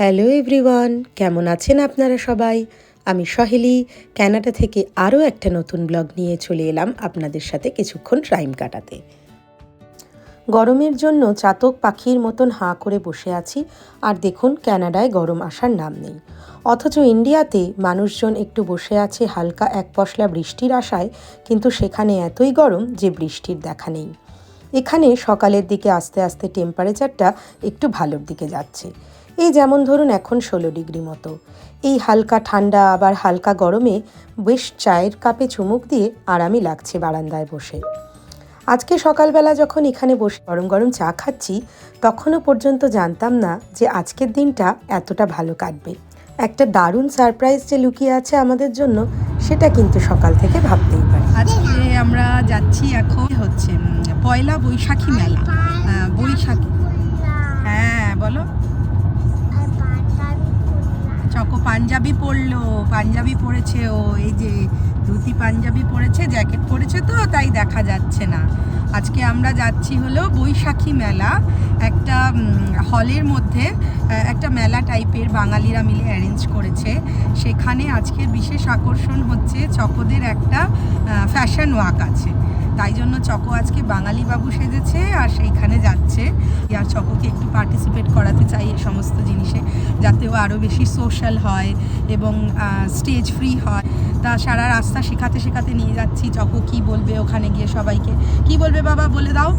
Hello everyone, কেমন আছেন আপনারা সবাই? আমি সহেলি, ক্যানাডা থেকে আরও একটা নতুন ব্লগ নিয়ে চলে এলাম আপনাদের সাথে কিছুক্ষণ টাইম কাটাতে। গরমের জন্য চাতক পাখির মতন হাঁ করে বসে আছি, আর দেখুন ক্যানাডায় গরম আসার নাম নেই। অথচ ইন্ডিয়াতে মানুষজন একটু বসে আছে হালকা এক পশলা বৃষ্টির আশায়, কিন্তু সেখানে এতই গরম যে বৃষ্টির দেখা নেই। এখানে সকালের দিকে আস্তে আস্তে টেম্পারেচারটা একটু ভালোর দিকে যাচ্ছে। এই যেমন ধরুন এখন ষোলো ডিগ্রি মতো। এই হালকা ঠান্ডা, আবার হালকা গরমে বেশ চায়ের কাপে চুমুক দিয়ে আরামই লাগছে বারান্দায় বসে। আজকে সকালবেলা যখন এখানে বসে গরম গরম চা খাচ্ছি, তখনও পর্যন্ত জানতাম না যে আজকের দিনটা এতটা ভালো কাটবে। একটা দারুণ সারপ্রাইজ যে লুকিয়ে আছে আমাদের জন্য, সেটা কিন্তু সকাল থেকে ভাবতেই পারি। আজকে আমরা যাচ্ছি এখন হচ্ছে পয়লা বৈশাখী মেলা। বৈশাখী। হ্যাঁ বলো। চকো পাঞ্জাবি পরলো, পাঞ্জাবি পরেছে ও, এই যে ধুতি পাঞ্জাবি পরেছে, জ্যাকেট পরেছে তো, তাই দেখা যাচ্ছে না। আজকে আমরা যাচ্ছি হলো বৈশাখী মেলা, একটা হলের মধ্যে একটা মেলা টাইপের বাঙালিরা মিলে অ্যারেঞ্জ করেছে। সেখানে আজকের বিশেষ আকর্ষণ হচ্ছে চকোদের একটা ফ্যাশন ওয়াক আছে। তাই জন্য চকো আজকে বাঙালি বাবু সেজেছে আর সেইখানে যাচ্ছে। আর চকোকে একটু পার্টিসিপেট করাতে চাই এই সমস্ত জিনিসে, যাতে ও আরও বেশি সোশ্যাল হয় এবং স্টেজ ফ্রি হয়। তা সারা রাস্তা শেখাতে শেখাতে নিয়ে যাচ্ছি। চকো কি বলবে ওখানে গিয়ে সবাইকে। কি বলবে বাবা বলে দাও।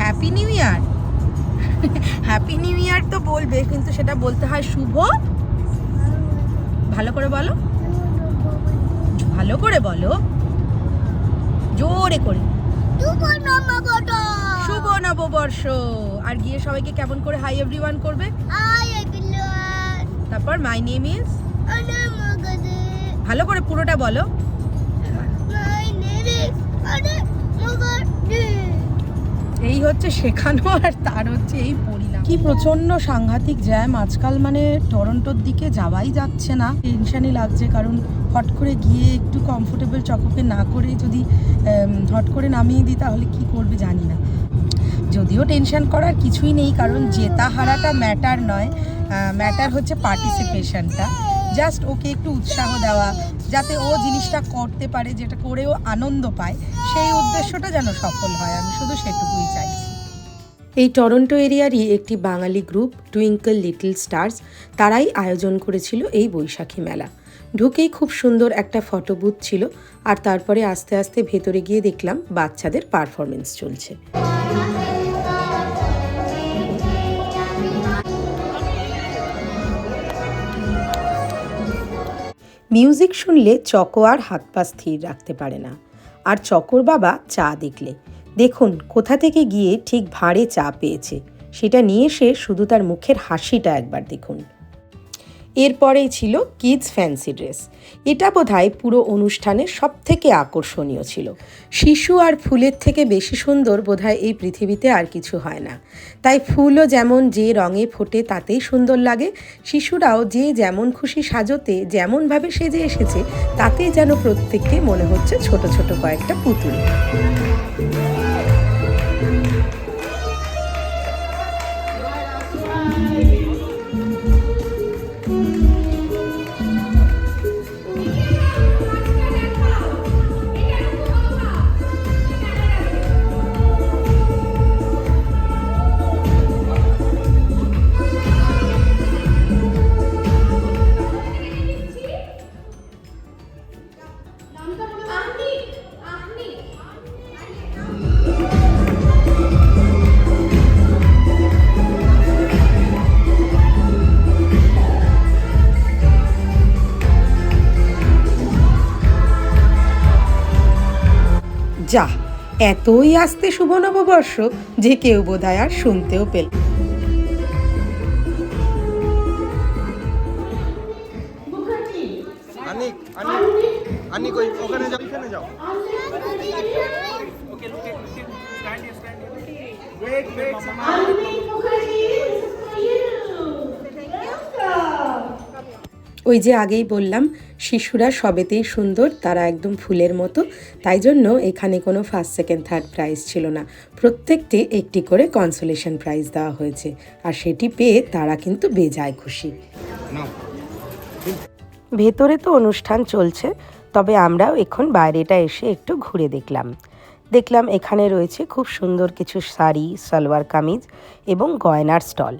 Happy new year happy new year তো বলবে, কিন্তু সেটা বলতে হয় শুভ। ভালো করে বলো। ভালো করে বলো। জোরে করে। শুভ নববর্ষ আর গিয়ে সবাইকে কেমন করে হাই এভরিওয়ান করবে? তারপর মাই নেম ইজ ভালো করে পুরোটা বলো। এই হচ্ছে শেখানো আর তার হচ্ছে এই পরিণাম। কি প্রচণ্ড সাংঘাতিক জ্যাম। আজকাল মানে টরন্টোর দিকে যাওয়াই যাচ্ছে না। টেনশনই লাগছে কারণ হট করে গিয়ে একটু কমফোর্টেবল চকোকে না করে যদি হট করে নামিয়ে দিই তাহলে কি করবে জানি না। যদিও টেনশন করার কিছুই নেই কারণ জেতা হারাটা ম্যাটার নয় ম্যাটার হচ্ছে পার্টিসিপেশনটা জাস্ট ওকে একটু উৎসাহ দেওয়া, যাতে ও জিনিসটা করতে পারে, যেটা করেও আনন্দ পায়, সেই উদ্দেশ্যটা যেন সফল হয়। আমি শুধু সেটুকুই চাইছি। এই টরন্টো এরিয়ারই একটি Bengali group twinkle little stars তারাই আয়োজন করেছিল এই বৈশাখী মেলা। ঢুকেই খুব সুন্দর একটা ফটো বুথ ছিল, আর তারপরে আস্তে আস্তে ভেতরে গিয়ে দেখলাম বাচ্চাদের পারফরমেন্স চলছে। মিউজিক শুনলে চকো আর হাত পা স্থির রাখতে পারে না। আর চকর বাবা চা দেখলে। দেখুন, কোথা থেকে গিয়ে ঠিক ভাঁড়ে চা পেয়েছে। সেটা নিয়ে এসে শুধু তার মুখের হাসিটা একবার দেখুন। এরপরেই ছিল কিডস ফ্যান্সি ড্রেস। এটা বোধহয় পুরো অনুষ্ঠানের সব থেকে আকর্ষণীয় ছিল। শিশু আর ফুলের থেকে বেশি সুন্দর বোধহয় এই পৃথিবীতে আর কিছু হয় না। তাই ফুলও যেমন যে রঙে ফোটে তাতেই সুন্দর লাগে, শিশুরাও যে যেমন খুশি সাজতে, যেমনভাবে সেজে এসেছে, তাতেই যেন প্রত্যেককে মনে হচ্ছে ছোট ছোট কয়েকটা পুতুল। যা এতই আসতে শুভ নববর্ষ যে কেউ বোধহয় আর শুনতেও পেল আনিক আনিক আনিক ওই যে আগেই বললাম শিশুরা সবেতেই সুন্দর তারা একদম ফুলের মতো। তাই জন্য এখানে কোনো ফার্স্ট সেকেন্ড থার্ড প্রাইজ ছিল না। প্রত্যেকটি একটি করে কনসোলেশন প্রাইজ দেওয়া হয়েছে। আর সেটি পেয়ে তারা কিন্তু বেজায় খুশি। ভেতরে তো অনুষ্ঠান চলছে তবে আমরাও এখন বাইরেটা এসে একটু ঘুরে দেখলাম। দেখলাম এখানে রয়েছে খুব সুন্দর কিছু শাড়ি সালোয়ার কামিজ এবং গয়নার স্টল।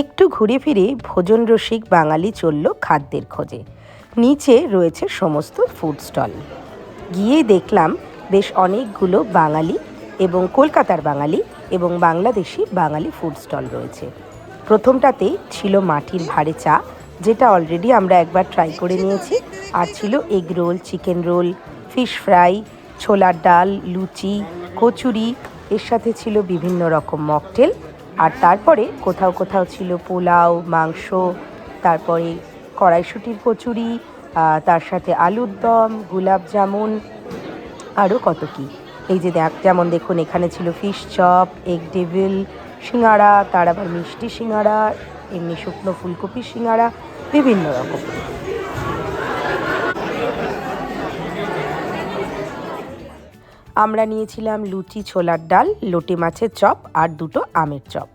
একটু ঘুরে ফিরে ভোজন রসিক বাঙালি চলল খাদ্যের খোঁজে। নিচে রয়েছে সমস্ত ফুড স্টল গিয়ে দেখলাম বেশ অনেকগুলো বাঙালি এবং কলকাতার বাঙালি এবং বাংলাদেশি বাঙালি ফুড স্টল রয়েছে। প্রথমটাতে ছিল মাটির ভাড়ে চা, যেটা অলরেডি আমরা একবার ট্রাই করে নিয়েছি। আর ছিল egg roll chicken roll fish fry ছোলার ডাল, লুচি, কচুরি। এর সাথে ছিল বিভিন্ন রকম মকটেল আর তারপরে কোথাও কোথাও ছিল পোলাও, মাংস, তারপরে কড়াইশুটির কচুরি তার সাথে আলুর দম, গোলাপ জামুন, আরও কত কি। এই যে দেখ, যেমন দেখুন, এখানে ছিল ফিশ চপ এগ ডেভিল সিঙ্গাড়া, তার আবার মিষ্টি সিঙ্গাড়া, এমনি শুকনো ফুলকপি সিঙ্গাড়া, বিভিন্ন রকম। আমরা নিয়েছিলাম লুচি ছোলার ডাল লোটে মাছের চপ আর দুটো আমের চপ।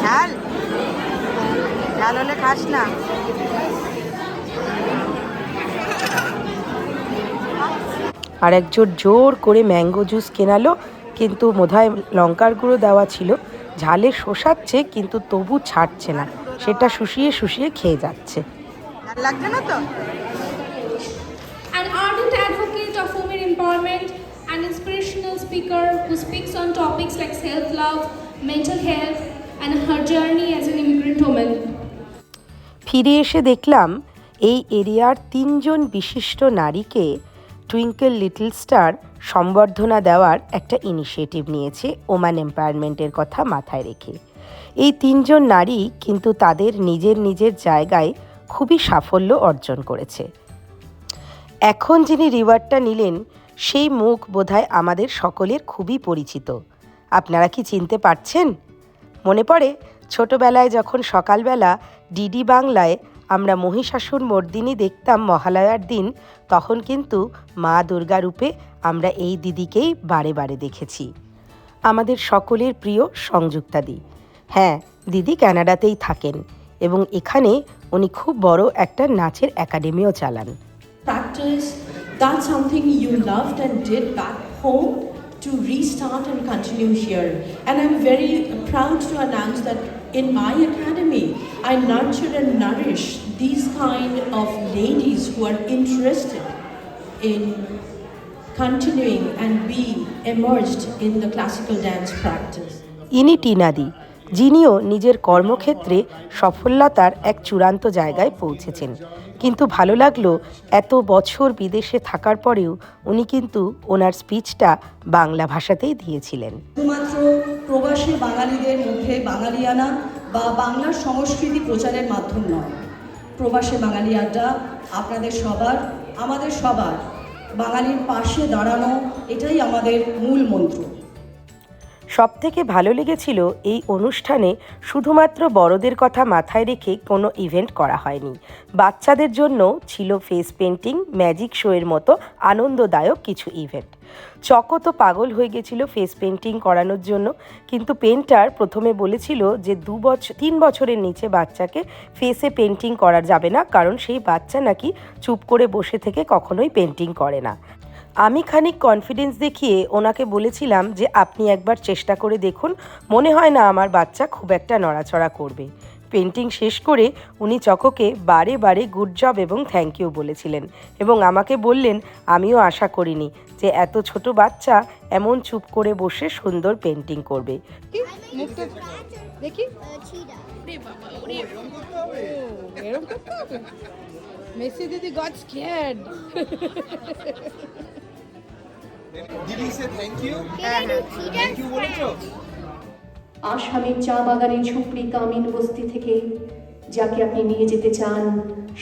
ঝাল? ঝাল হলে খাস না। আর একজোট জোর করে ম্যাঙ্গো জুস কেনালো কিন্তু বোধহয় লঙ্কার গুঁড়ো দেওয়া ছিল। ঝালে শোষাচ্ছে কিন্তু তবু ছাড়ছে না। সেটা শুষিয়ে শুষিয়ে খেয়ে যাচ্ছে। লাগছে না তো? Empowerment, an inspirational speaker who speaks on topics like self love, mental health, and her journey as an immigrant woman. ফিরে এসে দেখলাম এই এরিয়ার তিনজন বিশিষ্ট নারীকে টুইঙ্কেল লিটল স্টার সম্বর্ধনা দেওয়ার একটা ইনিশিয়েটিভ নিয়েছে ওমান এম্পায়ারমেন্টের কথা মাথায় রেখে এই তিনজন নারী কিন্তু তাদের নিজের নিজের জায়গায় খুবই সাফল্য অর্জন করেছে এখন যিনি রিওয়ার্ডটা নিলেন সেই মুখ বোধহয় আমাদের সকলের খুবই পরিচিত। আপনারা কি চিনতে পারছেন? মনে পড়ে, ছোটবেলায় যখন সকালবেলা ডিডি বাংলায় আমরা মহিষাসুর মর্দিনী দেখতাম মহালয়ার দিন, তখন কিন্তু মা দুর্গা রূপে আমরা এই দিদিকেই বারে বারে দেখেছি। আমাদের সকলের প্রিয় সংযুক্তাদি হ্যাঁ দিদি কানাডাতেই থাকেন এবং এখানে উনি খুব বড় একটা নাচের একাডেমিও চালান। that's something you loved and did back home to restart and continue here. And I'm very proud to announce that in my academy, I nurture and nourish these kind of ladies who are interested in continuing and being immersed in the classical dance practice. ইনি টিনাদি যিনিও নিজের কর্মক্ষেত্রে সফলতার এক চূড়ান্ত জায়গায় পৌঁছেছেন। কিন্তু ভালো লাগল এত বছর বিদেশে থাকার পরেও উনি কিন্তু ওনার স্পিচটা বাংলা ভাষাতেই দিয়েছিলেন। শুধুমাত্র প্রবাসী বাঙালিদের মধ্যে বাঙালিয়ানা বা বাংলার সংস্কৃতি প্রচারের মাধ্যম নয়। প্রবাসী বাঙালি আড্ডা আপনাদের সবার, আমাদের সবার, বাঙালির পাশে দাঁড়ানো, এটাই আমাদের মূল মন্ত্র। সব থেকে ভালো লেগেছিল এই অনুষ্ঠানে শুধুমাত্র বড়দের কথা মাথায় রেখে কোনো ইভেন্ট করা হয়নি। বাচ্চাদের জন্য ছিল ফেস পেন্টিং, ম্যাজিক শোয়ের মতো আনন্দদায়ক কিছু ইভেন্ট। চকো তো পাগল হয়ে গেছিল ফেস পেন্টিং করানোর জন্য, কিন্তু পেন্টার প্রথমে বলেছিল যে দু বছর তিন বছরের নিচে বাচ্চাকে ফেসে পেন্টিং করা যাবে না, কারণ সেই বাচ্চা নাকি চুপ করে বসে থেকে কখনোই পেন্টিং করে না। আমি খানিক কনফিডেন্স দেখিয়ে ওনাকে বলেছিলাম যে আপনি একবার চেষ্টা করে দেখুন মনে হয় না আমার বাচ্চা খুব একটা নড়াচড়া করবে। পেন্টিং শেষ করে উনি চকোকে বারে বারে গুড জব এবং থ্যাংক ইউ বলেছিলেন এবং আমাকে বললেন আমিও আশা করিনি যে এত ছোট বাচ্চা এমন চুপ করে বসে সুন্দর পেন্টিং করবে। দেখি। মেসি দিদি got scared thank you thank you বলেছ? আসামের চা বাগানের ঝুপড়ি কামিন বস্তি থেকে যাকে আপনি নিয়ে যেতে চান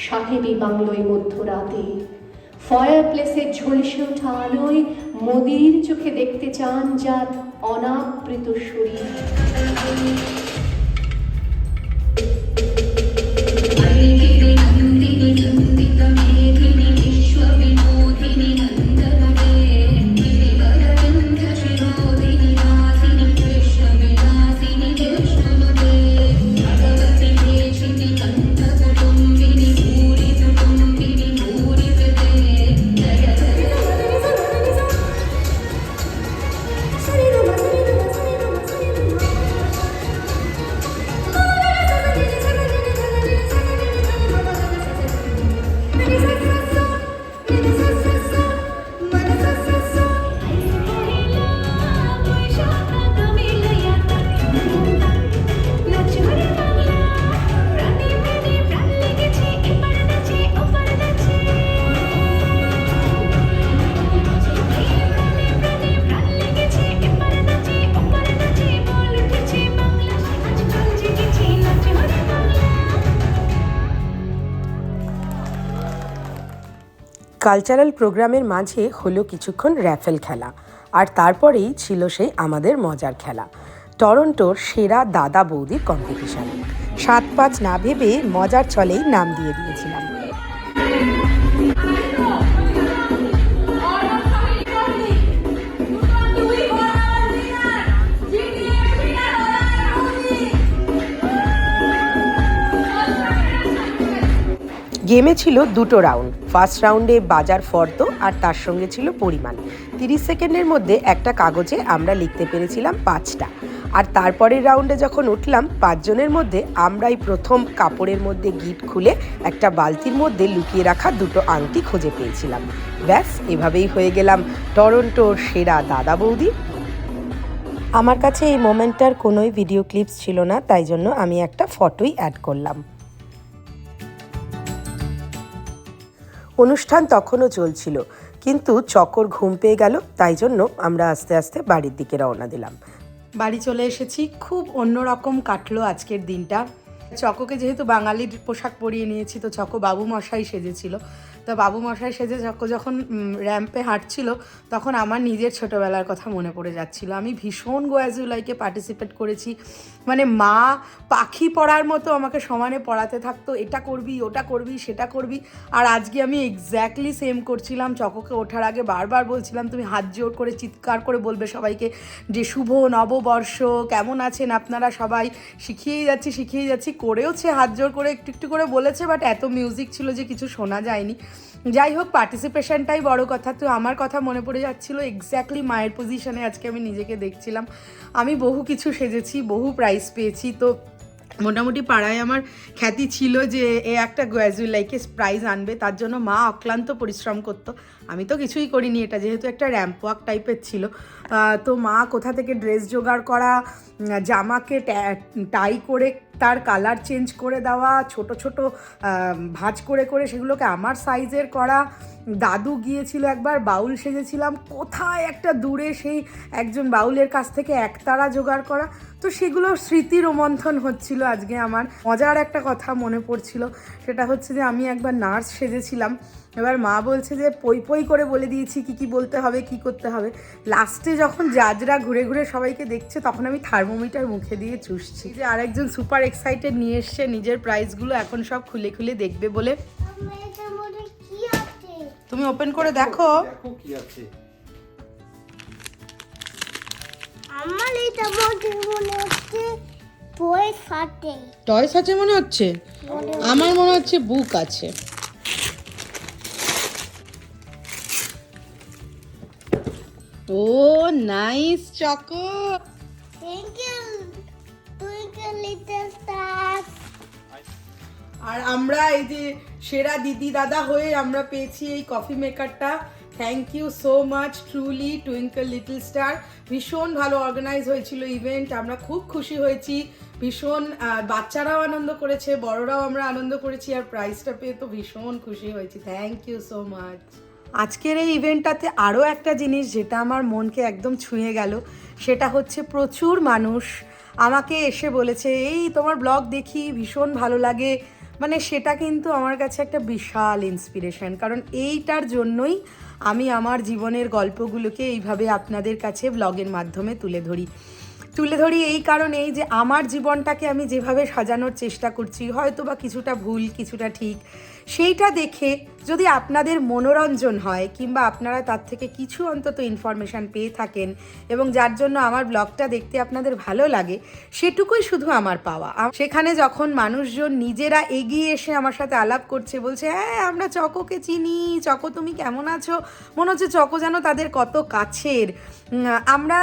সাহেবী বাংলোয় মধ্যরাতে। ফায়ার প্লেসে ঝলসে ওঠা আলোয় মোদির চোখে দেখতে চান যার অনাবৃত শরীর। কালচারাল প্রোগ্রামের মাঝে হলো কিছুক্ষণ র্যাফেল খেলা, আর তারপরেই ছিল সেই আমাদের মজার খেলা, টরন্টোর সেরা দাদা বৌদির কম্পিটিশন সাত পাঁচ না ভেবে মজার ছলেই নাম দিয়ে দিয়েছিলাম। গেমে ছিল দুটো রাউন্ড। ফার্স্ট রাউন্ডে বাজার ফর্দ আর তার সঙ্গে ছিল পরিমাণ। তিরিশ সেকেন্ডের মধ্যে একটা কাগজে আমরা লিখতে পেরেছিলাম পাঁচটা। আর তারপরের রাউন্ডে যখন উঠলাম, পাঁচজনের মধ্যে আমরাই প্রথম কাপড়ের মধ্যে গিট খুলে একটা বালতির মধ্যে লুকিয়ে রাখা দুটো আংটি খুঁজে পেয়েছিলাম। ব্যাস, এভাবেই হয়ে গেলাম টরন্টোর সেরা দাদা বৌদি। আমার কাছে এই মোমেন্টটার কোনোই ভিডিও ক্লিপস ছিল না, তাই জন্য আমি একটা ফটোই অ্যাড করলাম। অনুষ্ঠান তখনও চলছিল। কিন্তু চকর ঘুম পেয়ে গেল, তাই জন্য আমরা আস্তে আস্তে বাড়ির দিকে রওনা দিলাম। বাড়ি চলে এসেছি, খুব অন্যরকম কাটলো আজকের দিনটা। চকোকে যেহেতু বাঙালির পোশাক পরিয়ে নিয়েছি, তো চকো বাবু মশাই সেজেছিল। তো বাবু মশাই সেজে যখন র্যাম্পে হাঁটছিল, তখন আমার নিজের ছোটোবেলার কথা মনে পড়ে যাচ্ছিল। আমি ভীষণ গোয়াজুলাইকে পার্টিসিপেট করেছি। মানে মা পাখি পড়ার মতো আমাকে সমানে পড়াতে থাকতো, এটা করবি, ওটা করবি, সেটা করবি। আর আজকে আমি এক্স্যাক্টলি সেম করছিলাম। চকোকে ওঠার আগে বারবার বলছিলাম, তুমি হাত জোর করে, চিৎকার করে বলবে সবাইকে যে, শুভ নববর্ষ, কেমন আছেন আপনারা সবাই? শিখিয়েই যাচ্ছি শিখিয়েই যাচ্ছি। করেওছে হাত জোর করে, একটু একটু করে বলেছে বাট এত মিউজিক ছিল যে, কিছু শোনা যায়নি। যাই হোক পার্টিসিপেশনটাই বড় কথা। তো আমার কথা মনে পড়ে যাচ্ছিল এক্স্যাক্টলি মায়ের পজিশনে আজকে আমি নিজেকে দেখছিলাম। আমি বহু কিছু সেজেছি, বহু প্রাইজ পেয়েছি। তো মোটামুটি পাড়ায় আমার খ্যাতি ছিল যে এ একটা গ্র্যাজুয়ালাইকে প্রাইজ আনবে, তার জন্য মা অক্লান্ত পরিশ্রম করতো। আমি তো কিছুই করিনি, এটা যেহেতু একটা র্যাম্প ওয়াক টাইপের ছিল। তো মা কোথা থেকে ড্রেস জোগাড় করা, জামাকে টাই করে তার কালার চেঞ্জ করে দেওয়া, ছোট ছোট ভাঁজ করে করে সেগুলোকে আমার সাইজের করা। দাদু গিয়েছিল একবার, বাউল সেজেছিলাম। কোথায় একটা দূরে সেই একজন বাউলের কাছ থেকে একতারা জোগাড় করা। তো সেগুলো স্মৃতি রোমন্থন হচ্ছিল আজকে আমার। মজার একটা কথা মনে পড়ছিল, সেটা হচ্ছে যে আমি একবার নার্স সেজেছিলাম। এবার মা বলছে যে পই পই করে বলে দিয়েছি কি কি বলতে হবে কি করতে হবে। লাস্টে যখন জাজরা ঘুরে ঘুরে সবাইকে দেখছে তখন আমি থার্মোমিটার মুখে দিয়ে চুষছি। যে আরেকজন সুপার এক্সাইটেড নিয়ে এসছে নিজের প্রাইজগুলো এখন সব খুলে খুলে দেখবে বলে। তুমি ওপেন করে দেখো দেখো। কি আছে। আমার এটার মনে হচ্ছে মনে হচ্ছে? আমার মনে হচ্ছে বুক আছে। ও nice Choco thank you twinkle little star আর আমরা এই যে সেরা দিদি দাদা হয়ে আমরা পেয়েছি এই coffee মেকারটা thank you so much truly twinkle little star ভীষণ ভালো অর্গানাইজ হয়েছিল ইভেন্ট আমরা খুব খুশি হয়েছি। ভীষণ বাচ্চারাও আনন্দ করেছে বড়রাও আমরা আনন্দ করেছি আর প্রাইজটা পেয়ে তো ভীষণ খুশি হয়েছি। থ্যাংক ইউ সো মাচ আজকের এই ইভেন্টটাতে আরও একটা জিনিস যেটা আমার মনকে একদম ছুঁয়ে গেল, সেটা হচ্ছে প্রচুর মানুষ আমাকে এসে বলেছে, এই তোমার ব্লগ দেখি, ভীষণ ভালো লাগে। মানে সেটা কিন্তু আমার কাছে একটা বিশাল ইন্সপিরেশন কারণ এইটার জন্যই আমি আমার জীবনের গল্পগুলোকে এইভাবে আপনাদের কাছে ব্লগের মাধ্যমে তুলে ধরি। তুলে ধরি এই কারণেই যে আমার জীবনটাকে আমি যেভাবে সাজানোর চেষ্টা করছি হয়তো বা কিছুটা ভুল, কিছুটা ঠিক, সেইটা দেখে যদি আপনাদের মনোরঞ্জন হয় কিংবা আপনারা তার থেকে কিছু অন্তত ইনফরমেশান পেয়ে থাকেন এবং যার জন্য আমার ব্লগটা দেখতে আপনাদের ভালো লাগে, সেটুকুই শুধু আমার পাওয়া। সেখানে যখন মানুষজন নিজেরা এগিয়ে এসে আমার সাথে আলাপ করছে, বলছে হ্যাঁ আমরা চকোকে চিনি, চকো তুমি কেমন আছো? মনে হচ্ছে চকো যেন তাদের কত কাছের। আমরা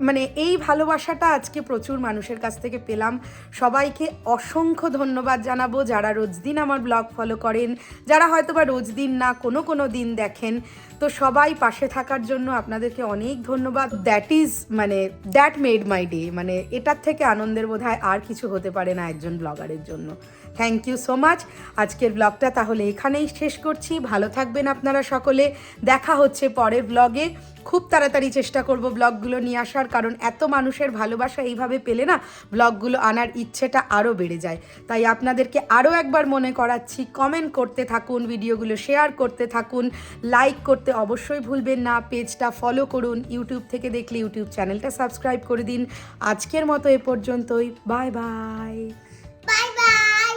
মানে এই ভালোবাসাটা আজকে প্রচুর মানুষের কাছ থেকে পেলাম। সবাইকে অসংখ্য ধন্যবাদ জানাব যারা রোজ দিন আমার ব্লগ ফলো করেন, যারা হয়তো বা রোজ দিন না, কোনো কোনো দিন দেখেন। তো সবাই পাশে থাকার জন্য আপনাদেরকে অনেক ধন্যবাদ। দ্যাট ইজ মানে দ্যাট মেড মাই ডে মানে এটার থেকে আনন্দের বোধহয় আর কিছু হতে পারে না একজন ব্লগারের জন্য। থ্যাংক ইউ সো মাচ আজকের ব্লগটা তাহলে এখানেই শেষ করছি। ভালো থাকবেন আপনারা সকলে। দেখা হচ্ছে পরের ব্লগে খুব তাড়াতাড়ি চেষ্টা করব ব্লগগুলো নিয়ে আসার, কারণ এত মানুষের ভালোবাসা এইভাবে পেলে না ব্লগগুলো আনার ইচ্ছেটা আরও বেড়ে যায়। তাই আপনাদেরকে আরও একবার মনে করাচ্ছি কমেন্ট করতে থাকুন ভিডিওগুলো শেয়ার করতে থাকুন লাইক করতে অবশ্যই ভুলবেন না পেজটা ফলো করুন ইউটিউব থেকে দেখলে ইউটিউব চ্যানেলটা সাবস্ক্রাইব করে দিন। আজকের মতো এ পর্যন্তই। Bye bye bye